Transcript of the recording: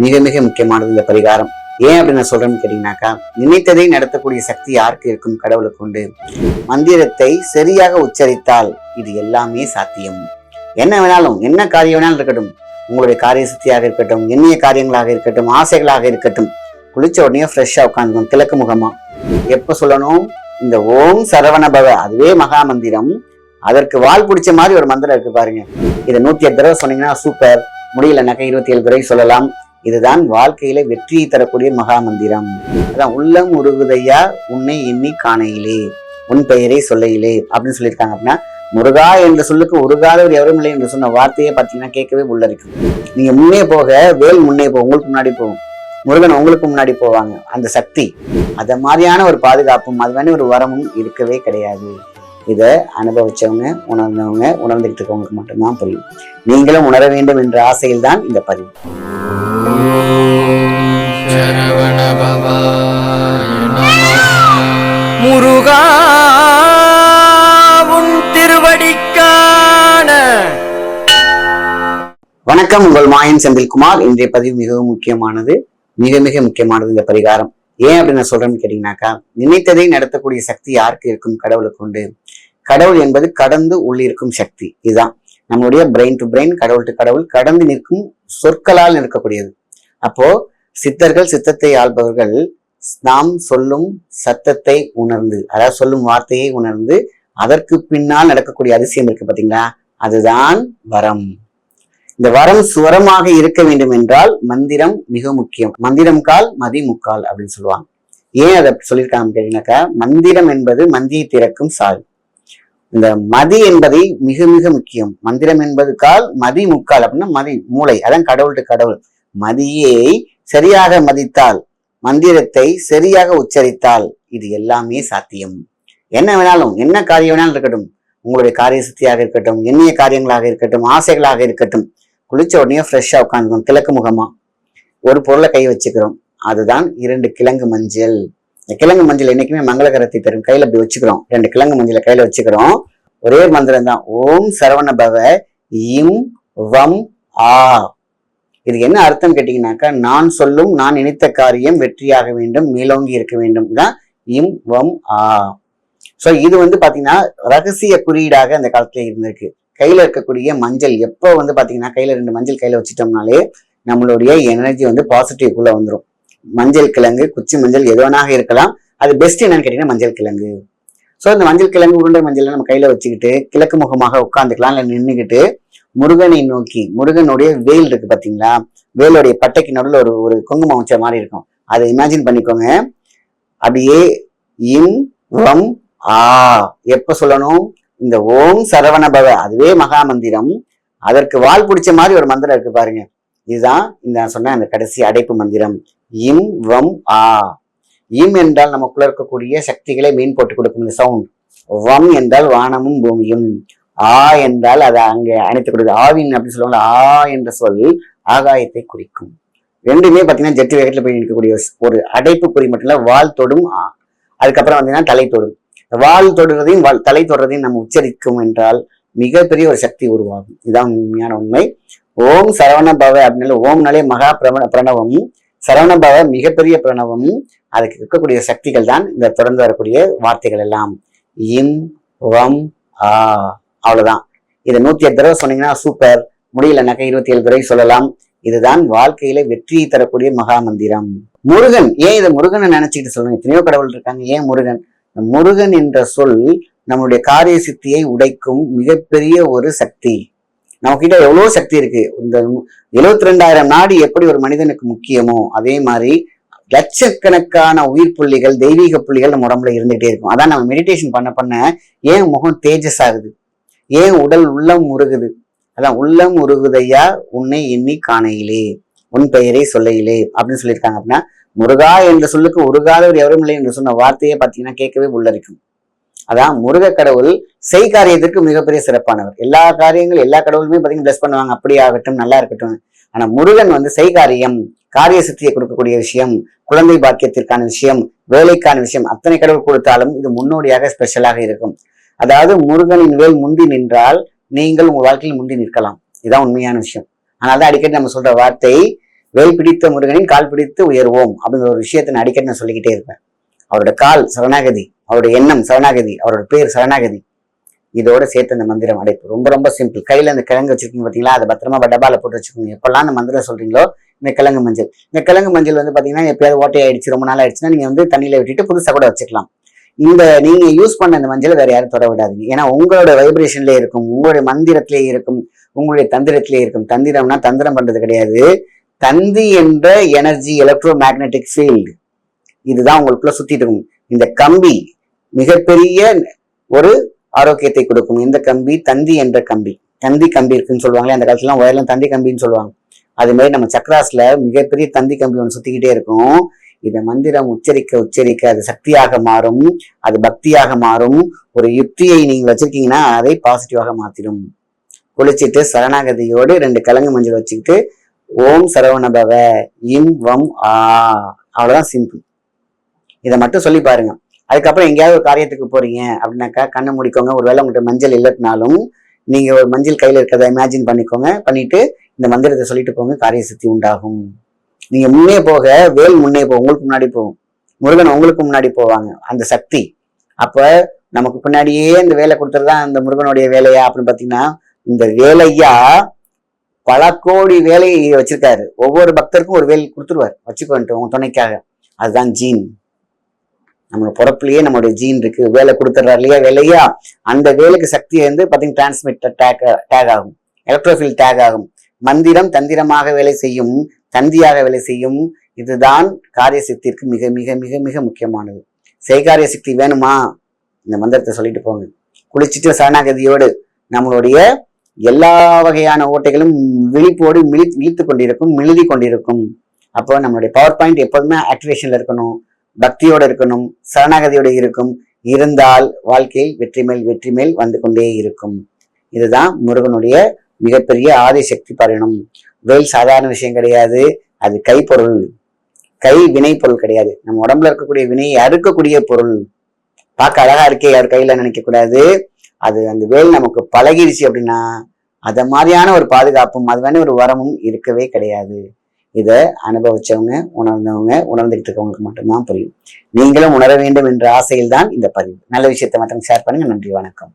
மிக மிக முக்கியமானது இந்த பரிகாரம். ஏன் அப்படின்னு நான் சொல்றேன்னு கேட்டீங்கன்னாக்கா நினைத்ததை நடத்தக்கூடிய சக்தி யாருக்கு இருக்கும் கடவுளுக்கு உண்டு? மந்திரத்தை சரியாக உச்சரித்தால் இது எல்லாமே சாத்தியம். என்ன வேணாலும் என்ன காரியம் வேணாலும் இருக்கட்டும். உங்களுடைய காரிய சக்தியாக இருக்கட்டும் எண்ணிய காரியங்களாக இருக்கட்டும் ஆசைகளாக இருக்கட்டும் குளிச்ச உடனே ஃப்ரெஷ்ஷாக உட்காந்துக்கணும் கிழக்கு முகமா. எப்ப சொல்லணும்? இந்த ஓம் சரவண பவ அதுவே மகா மந்திரம். அதற்கு வால் பிடிச்ச மாதிரி ஒரு மந்திரம் இருக்கு பாருங்க. இதை நூத்தி எட்டு தடவை சொன்னீங்கன்னா சூப்பர் முடியலனாக்கா இருபத்தி ஏழு தடவை சொல்லலாம். இதுதான் வாழ்க்கையில வெற்றியை தரக்கூடிய மகா மந்திரம் அதான் உள்ளம் உருகுதையா உன்னை எண்ணி காணையிலே உன் பெயரை சொல்லையிலே அப்படின்னு சொல்லியிருக்காங்க அப்படின்னா முருகா என்ற சொல்லுக்கு உருகாதவர் எவரும் இல்லை என்று சொன்ன வார்த்தையை பார்த்தீங்கன்னா கேட்கவே உள்ள இருக்கு. நீங்க முன்னே போக வேல் முன்னே போகும் உங்களுக்கு முன்னாடி போகும். முருகன் உங்களுக்கு முன்னாடி போவாங்க. அந்த சக்தி அந்த மாதிரியான ஒரு பாதுகாப்பும் அது மாதிரி ஒரு வரமும் இருக்கவே கிடையாது. இதை அனுபவிச்சவங்க உணர்ந்தவங்க உணர்ந்துகிட்டு இருக்கவங்களுக்கு மட்டும்தான் புரியும். நீங்களும் உணர வேண்டும் என்ற ஆசையில் தான் இந்த பதிவு. சரவண முருகா உன் திருவடிக்கான. வணக்கம் உங்கள் மாயன் செந்தில்குமார். இன்றைய பதிவு மிகவும் முக்கியமானது. மிக மிக முக்கியமானது இந்த பரிகாரம். ஏன் அப்படி நான் சொல்றேன்னு கேட்டீங்கன்னாக்கா நினைத்ததை நடத்தக்கூடிய சக்தி யாருக்கு இருக்கும்? கடவுளுக்கு உண்டு. கடவுள் என்பது கடந்து உள்ளிருக்கும் சக்தி. இதுதான். நம்மளுடைய பிரெயின் டு பிரெயின் கடவுள் டு கடவுள் கடந்து நிற்கும் சொற்களால் நிற்கக்கூடியது. அப்போ சித்தர்கள் சித்தத்தை ஆள்பவர்கள் நாம் சொல்லும் சத்தத்தை உணர்ந்து அதாவது சொல்லும் வார்த்தையை உணர்ந்து அதற்கு பின்னால் நடக்கக்கூடிய அதிசயம் இருக்கு பாத்தீங்களா? அதுதான் வரம். இந்த வரம் சுவரமாக இருக்க வேண்டும் என்றால் மந்திரம் மிக முக்கியம். மந்திரம் கால் மதி முக்கால் அப்படின்னு சொல்லுவாங்க. ஏன் அதை சொல்லியிருக்காங்க கேட்டீங்கன்னாக்கா மந்திரம் என்பது மந்தியை திறக்கும் சால். இந்த மதி என்பதை மிக மிக முக்கியம். மந்திரம் என்பது கால் மதி முக்கால் அப்படின்னா மதி மூளை. அதான் கடவுள் கடவுள். மதியை சரியாக மதித்தால் மந்திரத்தை சரியாக உச்சரித்தால் இது எல்லாமே சாத்தியம். என்ன வேணாலும் என்ன காரியம் வேணாலும் இருக்கட்டும். உங்களுடைய காரிய சக்தியாக இருக்கட்டும் எண்ணிய காரியங்களாக இருக்கட்டும் ஆசைகளாக இருக்கட்டும். குளிச்ச உடனே ஃப்ரெஷ்ஷாக உட்காந்துக்கணும் கிழக்கு முகமா. ஒரு பொருளை கை வச்சுக்கிறோம். அதுதான் இரண்டு கிழங்கு மஞ்சள். இந்த கிழங்கு மஞ்சள் என்னைக்குமே மங்களகரத்தை தரும். கையில இப்படி வச்சுக்கிறோம். ரெண்டு கிழங்கு மஞ்சளை கையில வச்சுக்கிறோம். ஒரே மந்திரம் தான் ஓம் சரவண பவ இம் வம் ஆ. இது என்ன அர்த்தம் கேட்டிங்கனாக்கா நான் சொல்லும் நான் நினைத்த காரியம் வெற்றியாக வேண்டும் மேலோங்கி இருக்க வேண்டும். தான் இம் வம் ஆ. ஸோ இது வந்து பார்த்தீங்கன்னா ரகசிய குறியீடாக அந்த காலத்தில் இருந்திருக்கு. கையில் இருக்கக்கூடிய மஞ்சள் எப்போ வந்து பார்த்தீங்கன்னா கையில் ரெண்டு மஞ்சள் கையில் வச்சுட்டோம்னாலே நம்மளுடைய எனர்ஜி வந்து பாசிட்டிவ்குள்ளே வந்துடும் மஞ்சள் கிழங்கு குச்சி மஞ்சள் எது வேணாக இருக்கலாம். அது பெஸ்ட் என்னன்னு கேட்டிங்கன்னா மஞ்சள் கிழங்கு. ஸோ இந்த மஞ்சள் கிழங்கு உருண்டை மஞ்சள் நம்ம கையில் வச்சுக்கிட்டு கிழக்கு முகமாக உட்காந்துக்கலாம் இல்லை நின்றுக்கிட்டு முருகனை நோக்கி முருகனுடைய வேல் இருக்கு பாத்தீங்களா? வேலுடைய பட்டைக்கு நடுவில் ஒரு ஒரு குங்குமம் வச்ச மாதிரி இருக்கும். அதை இமேஜின் பண்ணிக்கோங்க. அப்படியே இம் வம் ஆ. எப்ப சொல்லணும்? இந்த ஓம் சரவண பவ அதுவே மகா மந்திரம். அதற்கு வால் பிடிச்ச மாதிரி ஒரு மந்திரம் இருக்கு பாருங்க. இதுதான் இந்த நான் சொன்ன அந்த கடைசி அடைப்பு மந்திரம். இம் வம் ஆ. இம் என்றால் நமக்குள்ள இருக்கக்கூடிய சக்திகளை மீன் போட்டு கொடுக்கும் இந்த சவுண்ட் வம் என்றால் வானமும் பூமியும். ஆ என்றால் அதை அங்கே அணைத்து கொடுக்குது ஆவின் அப்படின்னு சொல்லுவாங்க ஆ என்ற சொல் ஆகாயத்தை குறிக்கும். ரெண்டுமே பார்த்தீங்கன்னா ஜெட்டு வேகத்தில் போய் நிற்கக்கூடிய ஒரு அடைப்பு குறி மட்டும் இல்லை வால் தொடும் ஆ. அதுக்கப்புறம் வந்தீங்கன்னா தலை தொடும். வால் தொடுறதையும் வால் தலை தொடுறதையும் நம்ம உச்சரிக்கும் என்றால் மிகப்பெரிய ஒரு சக்தி உருவாகும். இதுதான் உண்மையான உண்மை. ஓம் சரவண பவ அப்படின்னு ஓம்னாலே மகா பிரண பிரணவம் சரவண பவ மிகப்பெரிய பிரணவம் அதுக்கு இருக்கக்கூடிய சக்திகள் தான் இந்த தொடர்ந்து வரக்கூடிய வார்த்தைகள் எல்லாம். இம் வம் ஆ. அவ்வளவுதான். இது நூத்தி எட்டு தடவை சொன்னீங்கன்னா சூப்பர் முடியலனாக்கா இருபத்தி ஏழு தடவை சொல்லலாம். இதுதான் வாழ்க்கையில வெற்றியை தரக்கூடிய மகா மந்திரம். முருகன் ஏன் இதை முருகனை நினைச்சுக்கிட்டு சொல்லுங்க எத்தனையோ கடவுள் இருக்காங்க. ஏன் முருகன்? முருகன் என்ற சொல் நம்மளுடைய காரிய சித்தியை உடைக்கும் மிகப்பெரிய ஒரு சக்தி. நம்ம கிட்ட எவ்வளவு சக்தி இருக்கு. இந்த எழுபத்தி ரெண்டாயிரம் நாடு எப்படி ஒரு மனிதனுக்கு முக்கியமோ அதே மாதிரி லட்சக்கணக்கான உயிர் புள்ளிகள் தெய்வீக புள்ளிகள் நம்ம உடம்புல இருந்துகிட்டே இருக்கும். அதான் நம்ம மெடிடேஷன் பண்ண பண்ண ஏன் முகம் தேஜஸ் ஆகுது ஏன் உடல் உள்ளம் உருகுது அதான் உள்ளம் உருகுதையா உன்னை எண்ணி காணையிலே. உன் பெயரை சொல்லையிலே. அப்படின்னு சொல்லியிருக்காங்க அப்படின்னா முருகா என்ற சொல்லுக்கு உருகாதவர் எவரும் இல்லை என்று சொன்ன வார்த்தையை பார்த்தீங்கன்னா கேட்கவே உள்ளரிக்கும். அதான் முருக கடவுள் செய் காரியத்திற்கு மிகப்பெரிய சிறப்பானவர். எல்லா காரியங்களும் எல்லா கடவுளுமே பார்த்தீங்கன்னா பிளஸ் பண்ணுவாங்க. அப்படி ஆகட்டும் நல்லா இருக்கட்டும். ஆனா முருகன் வந்து செய் காரியம் காரிய சித்தியை கொடுக்கக்கூடிய விஷயம் குழந்தை பாக்கியத்திற்கான விஷயம் வேலைக்கான விஷயம் அத்தனை கடவுள் கொடுத்தாலும் இது முன்னோடியாக ஸ்பெஷலாக இருக்கும். அதாவது முருகனின் வேல் முந்தி நின்றால் நீங்கள் உங்கள் வாழ்க்கையில் முந்தி நிற்கலாம். இதுதான் உண்மையான விஷயம். ஆனால் தான் அடிக்கடி நம்ம சொல்ற வார்த்தை வேல் பிடித்த முருகனின் கால் பிடித்து உயர்வோம் அப்படிங்கிற ஒரு விஷயத்தை நான் அடிக்கடி நான் சொல்லிக்கிட்டே இருப்பேன். அவரோட கால் சரணாகதி அவருடைய எண்ணம் சரணாகதி அவரோட பேர் சரணாகதி. இதோட சேர்த்து அந்த மந்திரம் அடைப்பு. ரொம்ப ரொம்ப சிம்பிள். கையில அந்த கிழங்கு வச்சிருக்கீங்க பாத்தீங்களா? அதை பத்திரமா டப்பால போட்டு வச்சுக்கோங்க. எப்பெல்லாம் அந்த மந்திரம் சொல்றீங்களோ இந்த கிழங்கு மஞ்சள். இந்த கிழங்கு மஞ்சள் வந்து பாத்தீங்கன்னா எப்பயாவது ஓட்டை ஆயிடுச்சு ரொம்ப நாள் ஆயிடுச்சுன்னா நீங்க வந்து தண்ணியில விட்டுட்டு புதுசாக கூட வச்சுக்கலாம். இந்த நீங்க யூஸ் பண்ண இந்த மஞ்சள் வேற யாரும் தொட விடாதீங்க. ஏன்னா உங்களோட வைப்ரேஷன்ல இருக்கும் உங்களுடைய மந்திரத்திலே இருக்கும் உங்களுடைய தந்திரத்திலே இருக்கும். தந்திரம்னா தந்திரம் பண்றது கிடையாது. தந்தி என்ற எனர்ஜி எலக்ட்ரோ மேக்னெட்டிக் ஃபீல்டு இதுதான் உங்களுக்குள்ள சுத்திட்டு இருக்கும். இந்த கம்பி மிகப்பெரிய ஒரு ஆரோக்கியத்தை கொடுக்கும். இந்த கம்பி தந்தி என்ற கம்பி. தந்தி கம்பி இருக்குன்னு சொல்லுவாங்களே அந்த காலத்துல ஒயர்லாம் தந்தி கம்பின்னு சொல்லுவாங்க. அது மாதிரி நம்ம சக்ராஸ்ல மிகப்பெரிய தந்தி கம்பி ஒன்று சுத்திக்கிட்டே இருக்கும். இந்த மந்திரம் உச்சரிக்க உச்சரிக்க அது சக்தியாக மாறும். அது பக்தியாக மாறும். ஒரு யுக்தியை நீங்கள் வச்சிருக்கீங்கன்னா அதை பாசிட்டிவாக மாத்திடும் குளிச்சிட்டு சரணாகதியோடு ரெண்டு கிழங்கு மஞ்சள் வச்சுக்கிட்டு ஓம் சரவணபவ இம் வம் ஆ. அவ்வளோதான் சிம்பிள் இதை மட்டும் சொல்லி பாருங்க. அதுக்கப்புறம் எங்கேயாவது ஒரு காரியத்துக்கு போறீங்க அப்படின்னாக்கா கண்ணை முடிக்கோங்க. ஒருவேளை உங்கள்கிட்ட மஞ்சள் இல்லைனாலும் நீங்க ஒரு மஞ்சள் கையில் இருக்கிறத இமேஜின் பண்ணிக்கோங்க. பண்ணிட்டு இந்த மந்திரத்தை சொல்லிட்டு போங்க. காரிய சித்தி உண்டாகும். நீங்க முன்னே போக வேல் முன்னே போகும் உங்களுக்கு முன்னாடி போகும். முருகன் உங்களுக்கு முன்னாடி போவாங்க அந்த சக்தி. அப்ப நமக்கு பின்னாடியே இந்த வேலை கொடுத்துறதுதான் அந்த முருகனுடைய வேலையா? அப்படின்னு பாத்தீங்கன்னா இந்த வேலையா பல கோடி வேலையை வச்சிருக்காரு. ஒவ்வொரு பக்தருக்கும் ஒரு வேலை கொடுத்துருவார். வச்சுக்கோன்ட்டு உங்க துணைக்காக. அதுதான் ஜீன். நம்ம பிறப்புலயே நம்மளுடைய ஜீன் இருக்கு. வேலை கொடுத்துட்றாரு இல்லையா வேலையா? அந்த வேலைக்கு சக்தி வந்து பாத்தீங்கன்னா டிரான்ஸ்மிட்டர் டேக் டேக் ஆகும். எலக்ட்ரோஃபில் டேக் ஆகும். மந்திரம் தந்திரமாக வேலை செய்யும் தந்தியாக வேலை செய்யும் இதுதான் காரிய சக்திக்கு மிக மிக மிக மிக முக்கியமானது. செய்காரிய சக்தி வேணுமா? இந்த மந்திரத்தை சொல்லிட்டு போங்க. குளிச்சுட்டு சரணாகதியோடு நம்மளுடைய எல்லா வகையான ஓட்டைகளும் விழிப்போடு மிழி விழித்து கொண்டிருக்கும் மிழுதி கொண்டிருக்கும். அப்போ நம்மளுடைய பவர் பாயிண்ட் எப்போதுமே ஆக்டிவேஷன்ல இருக்கணும். பக்தியோட இருக்கணும். சரணாகதியோட இருக்கும். இருந்தால் வாழ்க்கையில் வெற்றி மேல் வெற்றி மேல் வந்து கொண்டே இருக்கும். இதுதான் முருகனுடைய மிகப்பெரிய ஆதிசக்தி பரிணம் வேல் சாதாரண விஷயம் கிடையாது. அது கைப்பொருள். கை வினை பொருள் கிடையாது. நம்ம உடம்புல இருக்கக்கூடிய வினையை அறுக்கக்கூடிய பொருள். பார்க்க அழகா இருக்கே யார் கையில நினைக்கக்கூடாது. அது அந்த வேல் நமக்கு பழகிடுச்சு அப்படின்னா அதை மாதிரியான ஒரு பாதுகாப்பும் அது மாதிரி ஒரு வரமும் இருக்கவே கிடையாது. இதை அனுபவிச்சவங்க உணர்ந்தவங்க உணர்ந்துகிட்டு இருக்கவங்களுக்கு மட்டும்தான் புரியும். நீங்களும் உணர வேண்டும் என்ற ஆசையில் தான் இந்த பதிவு. நல்ல விஷயத்தை மட்டும் ஷேர் பண்ணுங்க. நன்றி வணக்கம்.